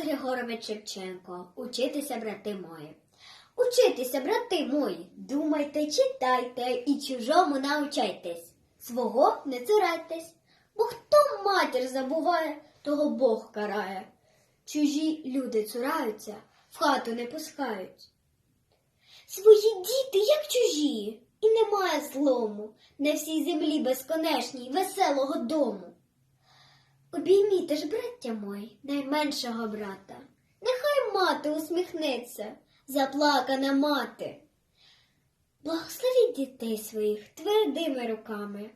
Григорович Шевченко. Учитися, брати мої. Учитися, брати мої. Думайте, читайте і чужому научайтесь. Свого не цурайтесь. Бо хто матір забуває, того Бог карає. Чужі люди цураються, в хату не пускають. Свої діти, як чужі, і немає злому на всій землі безконечній веселого дому. Обійміте ж, браття мої, найменшого брата. Нехай мати усміхнеться, заплакана мати. Благословіть дітей своїх твердими руками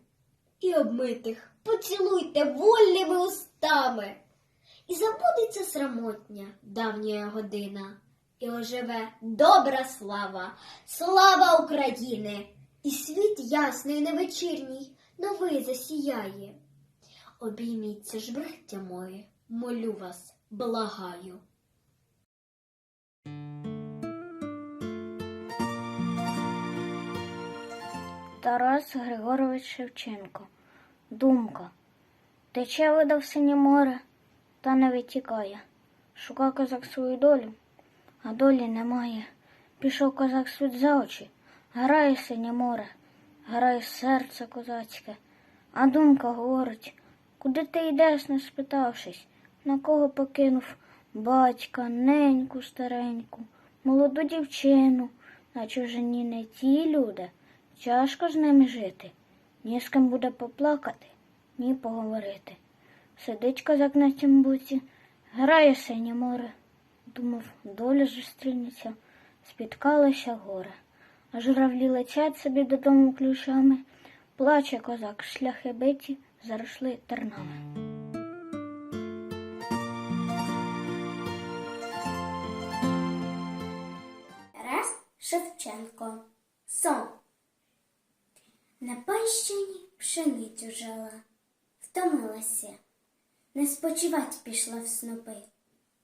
і обмитих поцілуйте вольними устами. І забудеться срамотня давня година, і оживе добра слава, слава України, і світ ясний невечірній новий засіяє. Обійміться ж, браття мої, молю вас, благаю. Тарас Григорович Шевченко. Думка. Тече вода в синє море, та не витікає. Шука козак свою долю, а долі немає. Пішов козак світ за очі, грає синє море, грає серце козацьке, а думка говорить, куди ти йдеш, не спитавшись, на кого покинув батька, неньку стареньку, молоду дівчину, на чужині не ті люди. Тяжко з ними жити, ні з ким буде поплакати, ні поговорити. Сидить козак на цім буці, грає синє море. Думав, доля зустрінеться, спіткалося горе. А журавлі летять собі додому ключами, плаче козак, шляхи биті, заросли тернами. Тарас Шевченко. Сон. На панщині пшеницю жала, втомилася, не спочивать пішла в снопи,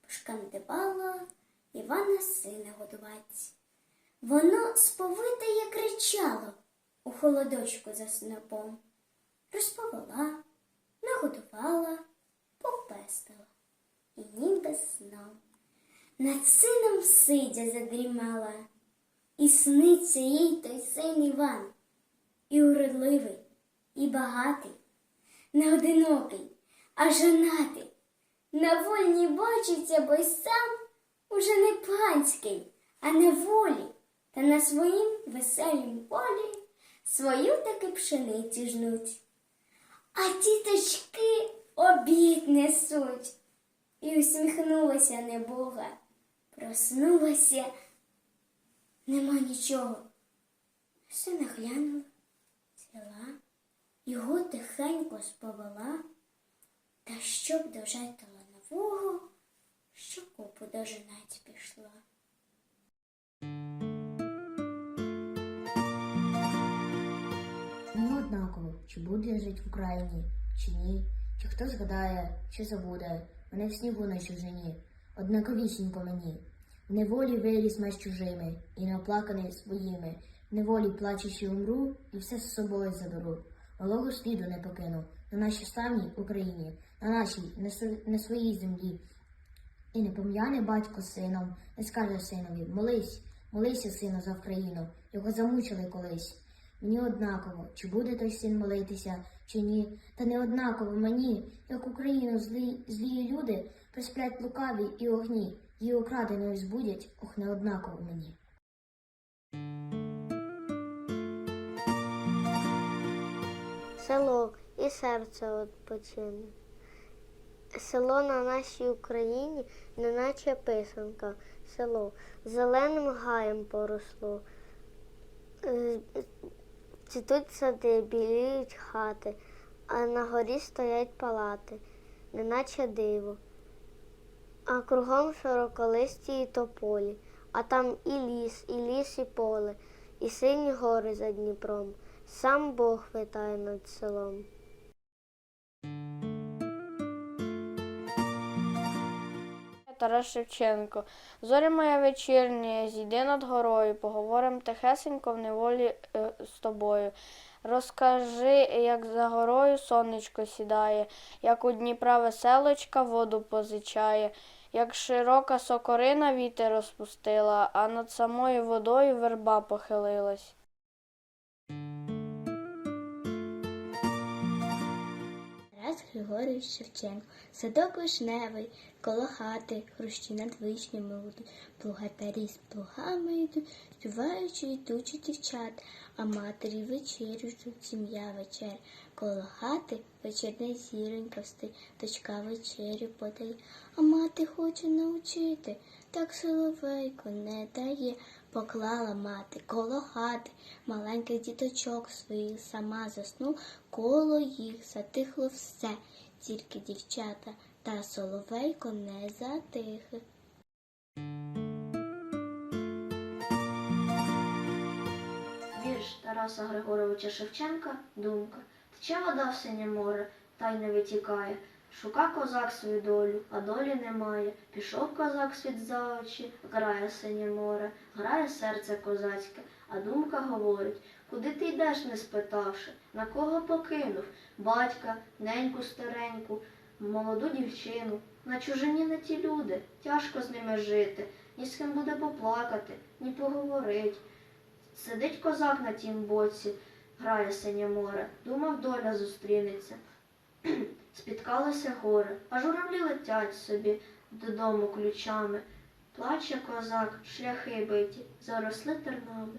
пошкандибала Івана сина годувать. Воно сповитає кричало у холодочку за снопом. Розповела, нагодувала, попестила і ніби сном. Над сином сидя задрімала, і сниться їй той син Іван, і уродливий, і багатий, не одинокий, а женатий. На вольні бачиться, бо й сам уже не панський, а не волі, та на своїм веселім полі свою таки пшеницю жнуть. А тіточки обід несуть. І усміхнулася небога, проснулася, нема нічого. Все наглянула, взяла, його тихенько сповела, та щоб до жителя нового, що купу дожинать пішла. Чи буду я жити в Україні, чи ні, чи хто згадає, чи забуде мене в снігу на чужині, однаковісінько мені. В неволі виріс меж чужими, і неоплаканий своїми, в неволі плачучи умру, і все з собою заберу. Малого сліду не покину на нашій славній Україні, на нашій, не, не своїй землі. І не пом'яне батько сином, не скаже синові, молись, молися, сину, за Україну, його замучили колись. Мені однаково, чи буде той син молитися, чи ні, та не однаково мені, як Україну злі, злі люди присплять лукаві і огні, її украденою збудять, ох, не однаково мені. село і серце відпочине. Село на нашій Україні, неначе писанка, село зеленим гаєм поросло. Цвітуть сади, біліють хати, а на горі стоять палати, неначе диво. А кругом широколисті і тополі, а там і ліс, і ліс, і поле, і сині гори за Дніпром. Сам Бог витає над селом. Тарас Шевченко. Зорі моя вечірня, зійди над горою, поговорим тихесенько в неволі е, з тобою. Розкажи, як за горою сонечко сідає, як у Дніпра веселочка воду позичає, як широка сокорина вітер розпустила, а над самою водою верба похилилась. Григорович Шевченко, садок вишневий, коло хати, хрущі над вишнями будуть, плугатарі з плугами йдуть, співаючи йдучі дівчат, а матері вечерю ждуть, сім'я вечер. Коло хати вечірня зіронька встить, дочка вечерю подає, а мати хоче научити, так соловейко не дає. Поклала мати коло хати маленьких діточок своїх сама заснув, коло їх затихло все, тільки дівчата та соловейко не затихли. Вірш Тараса Григоровича Шевченка Думка. Тече вода в синє море, та й не витікає. Шука козак свою долю, а долі немає. Пішов козак світ за очі, грає синє море, грає серце козацьке, а думка говорить, куди ти йдеш, не спитавши, на кого покинув? Батька, неньку стареньку, молоду дівчину. На чужині не ті люди, тяжко з ними жити, ні з ким буде поплакати, ні поговорить. Сидить козак на тім боці, грає синє море, думав, доля зустрінеться. Спіткалося горе, а журавлі летять собі додому ключами. Плаче козак, шляхи биті, заросли тернами.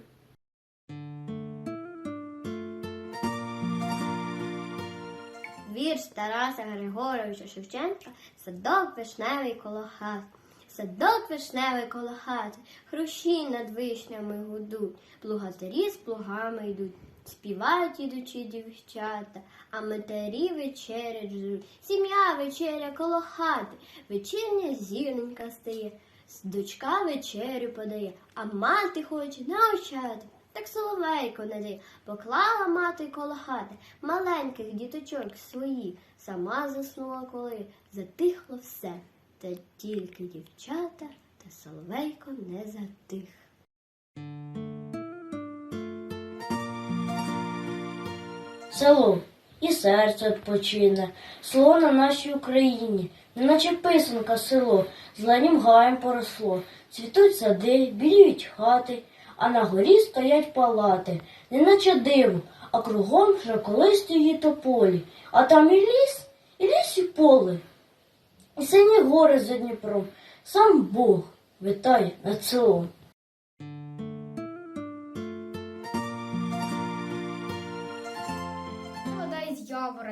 Вірш Тараса Григоровича Шевченка Садок вишневий коло хати. Садок вишневий коло хати, хрущі над вишнями гудуть, плугатарі з плугами йдуть, співають ідучі дівчата, а матері вечерять ждуть. Сім'я вечеря коло хати, вечірня зірненька стає, дочка вечерю подає, а мати хоче навчати. Так соловейко не дає, поклала мати коло хати маленьких діточок своїх, сама заснула коли, затихло все, та тільки дівчата та соловейко не затих. Село, і серце відпочине, село на нашій Україні, неначе писанка село, зеленім гаєм поросло, цвітуть сади, біліють хати, а на горі стоять палати, неначе диво, а кругом вже колись її тополі, а там і ліс, і ліс і поле, і сині гори за Дніпром, сам Бог витає над селом.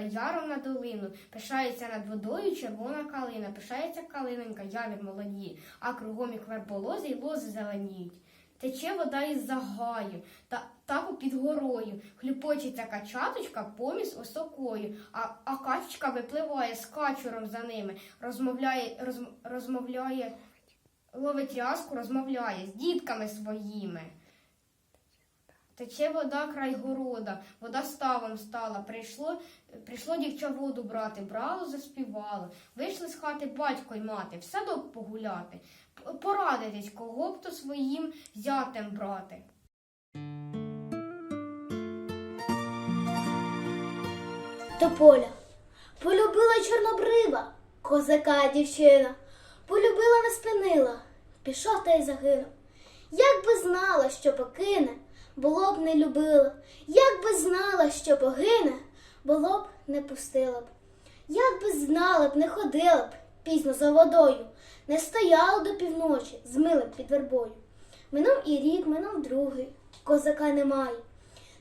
Яром на долину, пишається над водою червона калина, пишається калиненька, явір молоді, а кругом їх верболози й лози зеленіють. Тече вода із загаю, та так під горою, хлюпочеться качаточка поміж осокою, а, а качечка випливає з качуром за ними, розмовляє, розм, розмовляє, ловить рязку, розмовляє з дітками своїми. Тече вода край города, вода ставом стала. Прийшло, прийшло дівча воду брати, брало, заспівало. Вийшли з хати батько й мати, в садок погуляти, порадитись, кого б то своїм зятем брати. Тополя. Полюбила чорнобрива, козака дівчина. Полюбила не спинила, пішов та й загинув. Як би знала, що покине, було б не любила. Як би знала, що погине, було б не пустила б. Як би знала б, не ходила б пізно за водою, не стояла до півночі, змила б під вербою. Минув і рік, минув другий, козака немає.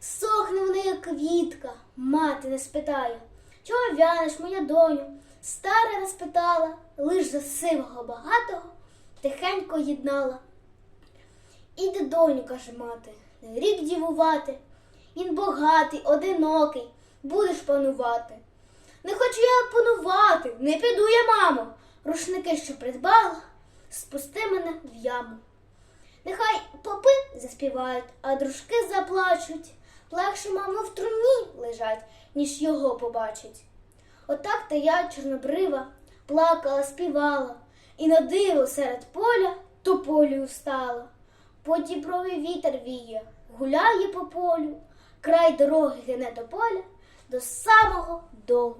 Сохне в неї квітка, мати не спитає. Чого вянеш, моя доню? Стара не спитала, лиш за сивого багатого тихенько єднала. Іди, доню, каже мати, рік дівувати. Він багатий, одинокий, будеш панувати. Не хочу я панувати, не піду я, мамо. Рушники, що придбала, спусти мене в яму. Нехай попи заспівають, а дружки заплачуть. Легше, мамо, в труні лежать, ніж його побачать. Отак то я, чорнобрива, плакала, співала, і на диво серед поля тополію стала подібровий вітер віє, гуляє по полю, край дороги гине до поля до самого дому.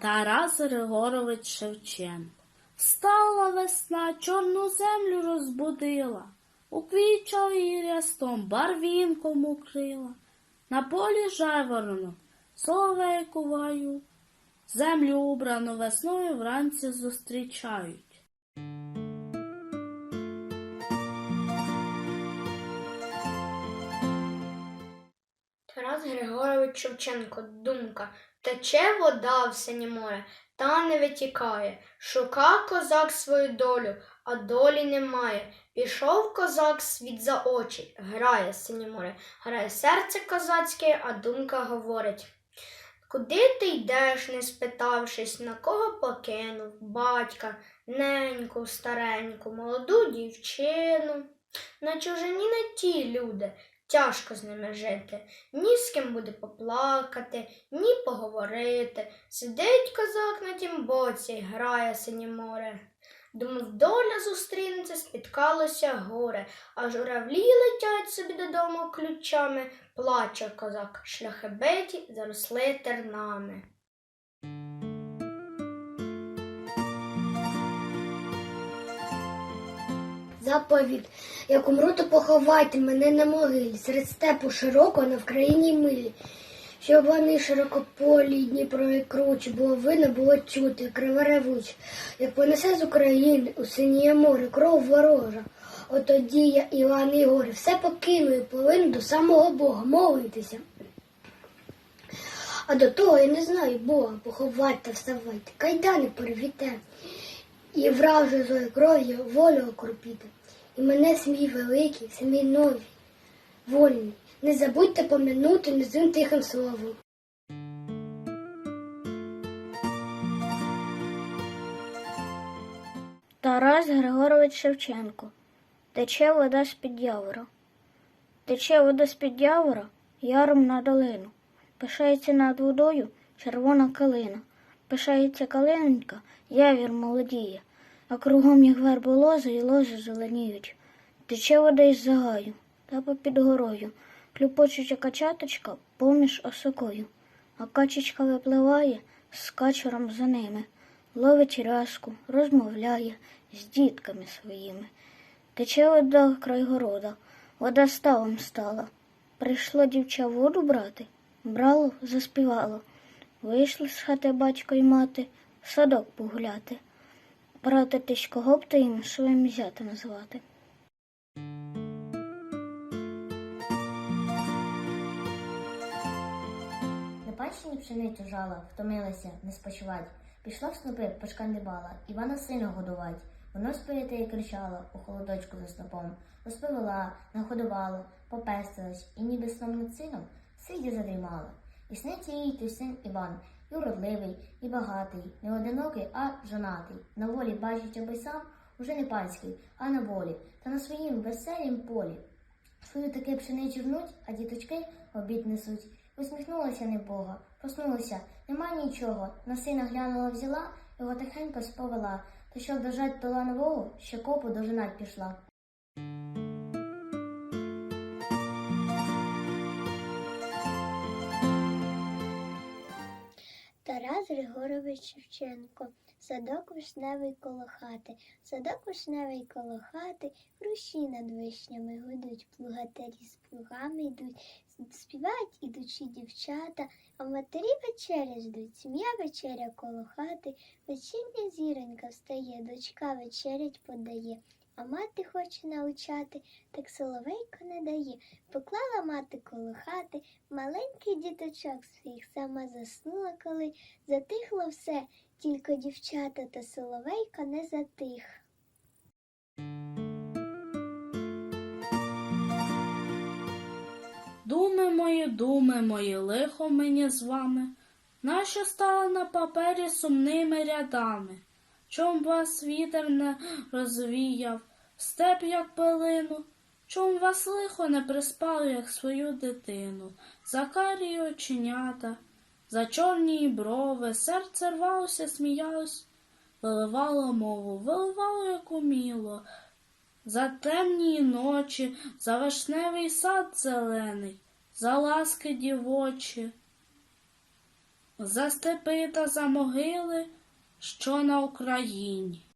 Тарас Григорович Шевченко Стала весна, чорну землю розбудила, Уквічав її рястом, барвінком укрила. На полі жайворонок, соловей куваю, землю убрану весною вранці зустрічають. Тарас Григорович Шевченко, думка. Тече вода в синє море, та не витікає. Шука козак свою долю, а долі немає. Пішов козак світ за очі, грає синє море, грає серце козацьке, а думка говорить. Куди ти йдеш, не спитавшись, на кого покинув батька, неньку, стареньку, молоду дівчину. На чужині не ті люди, тяжко з ними жити. Ні з ким буде поплакати, ні поговорити. Сидить козак на тім боці, грає синє море. Думав, доля зустрінеться, спіткалося горе, а журавлі летять собі додому ключами, плаче козак, шляхебеті заросли тернами. Заповідь, як умру, то поховайте мене на могилі, серед степу широкого на Вкраїні милі. Щоб вони широкополі, Дніпро і круче, було видно, було чути, криворевуче, як понесе з України у синє море кров ворожа. От тоді я, Іван і горе, все покину і повинен до самого Бога молитися. А до того я не знаю Бога, поховати та вставайте, кайдани порвіте, і вражу зою кров'ю волю окропіте. І мене смій великий, смій новий, вольний. Не забудьте пом'янути низим тихим словом. Тарас Григорович Шевченко. Тече вода з-під явора. Тече вода з-під явора яром на долину. Пишається над водою червона калина. Пишається калиненька, явір молодіє, а кругом їх верби лози і лози зеленіють. Тече вода із загаю, та попід горою, клюпочуча качаточка поміж осокою, а качечка випливає з качером за ними, ловить рязку, розмовляє з дітками своїми. Тече вода край города, вода ставом стала. Прийшло дівча воду брати, брало, заспівало. Вийшли з хати батько й мати, садок погуляти. Братитись, кого б то їм своїм зятем назвати. Панщині пшеницю жала, втомилася, не спочивать. Пішла в снопи, пошкандибала, Івана сина годувать. Воно спирите і кричало у холодочку за снопом. Розповіла, нагодувала, попестилась, і ніби сном над сином сидя задрімала. І сниться їй той син Іван, і уродливий, і багатий, не одинокий, а жонатий. На волі бачить аби сам уже не панський, а на волі, та на своїм веселім полі. Свою таки пшеницю жнуть, а діточки обід несуть. Усміхнулася небога, проснулася, нема нічого. На сина глянула, взяла, його тихенько сповела, та щоб дожать до ланового, ще копу дожинать пішла. Тарас Григорович Шевченко. Садок вишневий коло хати, садок вишневий коло хати, руші над вишнями гудуть, плугатарі з плугами йдуть, співають ідучі дівчата, а матері вечеря ждуть, сім'я вечеря коло хати, вечірня зіронька встає, дочка вечерять подає. А мати хоче научати, так соловейко не дає. Поклала мати коло хати, маленький діточок своїх сама заснула, коли затихло все, тільки дівчата та соловейка не затих. Думи мої, думи мої, лихо мені з вами, нащо стали на папері сумними рядами? Чом вас вітер не розвіяв, степ, як пилину, чом вас лихо не приспав, як свою дитину, за карі оченята, за чорні брови, серце рвалося, сміялось, виливало мову, виливало, як уміло, за темні ночі, за вишневий сад зелений, за ласки дівочі. за степи та за могили, що на Україні.